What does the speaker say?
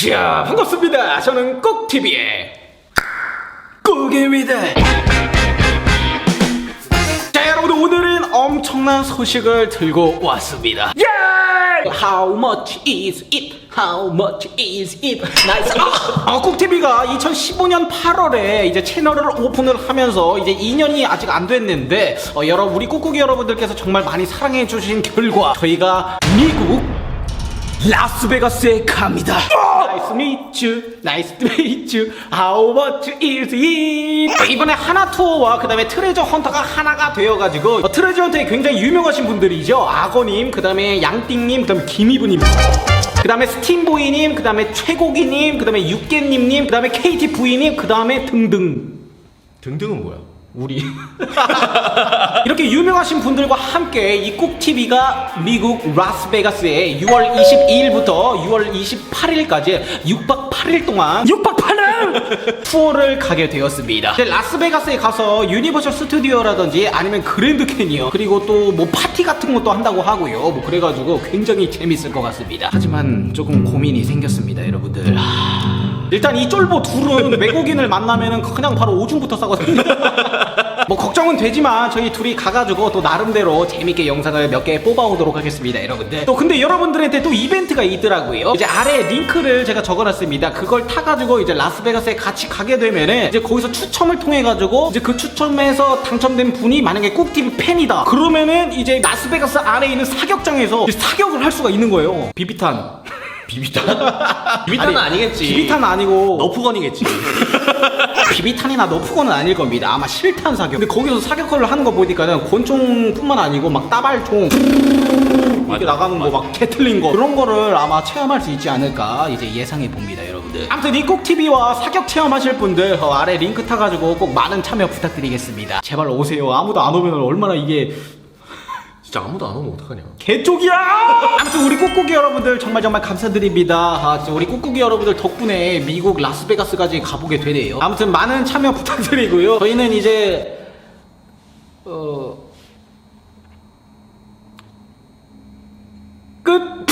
자, 반갑습니다. 저는 꼭TV의 꼭입니다. 자, 여러분 오늘은 엄청난 소식을 들고 왔습니다. 예! How much is it? How much is it? 나이스. 아, 어, 꼭TV가 2015년 8월에 이제 채널을 오픈을 하면서 이제 2년이 아직 안 됐는데 어, 여러 우리 꾹꾹이 여러분들께서 정말 많이 사랑해 주신 결과 저희가 미국 라스베가스에 갑니다. 나이스 미츠, 나이스 미츠, how much is it? 이번에 하나 투어와 그 다음에 트레저 헌터가 하나가 되어가지고 어, 트레저 헌터에 굉장히 유명하신 분들이죠. 악어님, 그 다음에 양띵님, 그 다음에 김이부님. 그 다음에 스팀보이님, 그 다음에 최고기님, 그 다음에 육개님님, 그 다음에 KTV님, 그 다음에 등등. 등등은 뭐야? 우리. 이렇게 유명하신 분들과 함께 이 꾹TV가 미국 라스베가스에 6월 22일부터 6월 28일까지 6박 8일 동안 6박 8일? 투어를 가게 되었습니다. 이제 라스베가스에 가서 유니버셜 스튜디오라든지 아니면 그랜드 캐니언 그리고 또 뭐 파티 같은 것도 한다고 하고요. 뭐 그래가지고 굉장히 재밌을 것 같습니다. 하지만 조금 고민이 생겼습니다 여러분들. 하... 일단 이 쫄보 둘은 외국인을 만나면은 그냥 바로 오줌부터 싸거든요. 뭐 걱정은 되지만 저희 둘이 가가지고 또 나름대로 재밌게 영상을 몇 개 뽑아오도록 하겠습니다 여러분들. 또 근데 여러분들한테 또 이벤트가 있더라고요. 이제 아래 링크를 제가 적어놨습니다. 그걸 타가지고 이제 라스베가스에 같이 가게 되면은 이제 거기서 추첨을 통해 가지고 이제 그 추첨에서 당첨된 분이 만약에 꾹TV 팬이다. 그러면은 이제 라스베가스 안에 있는 사격장에서 사격을 할 수가 있는 거예요. 비비탄 비비탄? 비비탄은 아니, 아니, 겠지 비비탄은 아니고 너프건이겠지. 비비탄이나 너프건은 아닐 겁니다. 아마 실탄 사격. 근데 거기서 사격을 하는 거 보니까는 권총뿐만 아니고 막 따발총 이렇게 나가는 거막 캐틀린 거 그런 거를 아마 체험할 수 있지 않을까 이제 예상해 봅니다, 여러분들. 아무튼 이꼭 TV와 사격 체험하실 분들 어, 아래 링크 타가지고 꼭 많은 참여 부탁드리겠습니다. 제발 오세요. 아무도 안 오면 얼마나 이게 진짜 아무도 안 오면 어떡하냐 개쪽이야! 아무튼 우리 꾹꾹이 여러분들 정말 정말 감사드립니다. 아, 우리 꾹꾹이 여러분들 덕분에 미국 라스베가스까지 가보게 되네요. 아무튼 많은 참여 부탁드리고요. 저희는 이제 어 끝.